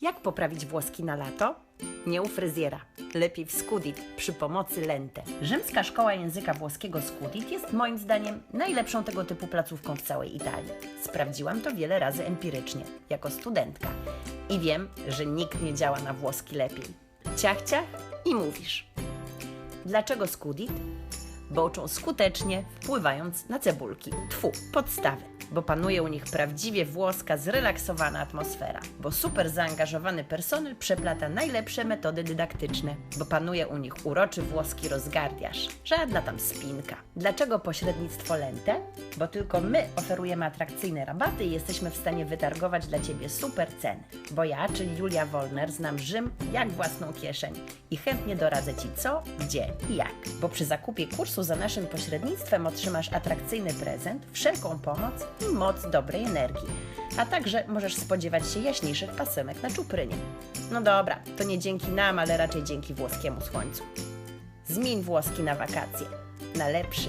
Jak poprawić włoski na lato? Nie u fryzjera. Lepiej w Scudit przy pomocy Lente. Rzymska Szkoła Języka Włoskiego Scudit jest moim zdaniem najlepszą tego typu placówką w całej Italii. Sprawdziłam to wiele razy empirycznie, jako studentka. I wiem, że nikt nie działa na włoski lepiej. Ciach, ciach i mówisz. Dlaczego Scudit? Bo uczą skutecznie, wpływając na cebulki. Tfu, podstawy. Bo panuje u nich prawdziwie włoska, zrelaksowana atmosfera. Bo super zaangażowany personel przeplata najlepsze metody dydaktyczne. Bo panuje u nich uroczy włoski rozgardiaż. Żadna tam spinka. Dlaczego pośrednictwo Lente? Bo tylko my oferujemy atrakcyjne rabaty i jesteśmy w stanie wytargować dla Ciebie super ceny. Bo ja, czyli Julia Wolner, znam Rzym jak własną kieszeń i chętnie doradzę Ci co, gdzie i jak. Bo przy zakupie kursu za naszym pośrednictwem otrzymasz atrakcyjny prezent, wszelką pomoc i moc dobrej energii. A także możesz spodziewać się jaśniejszych pasemek na czuprynie. No dobra, to nie dzięki nam, ale raczej dzięki włoskiemu słońcu. Zmień włoski na wakacje. Na lepszy.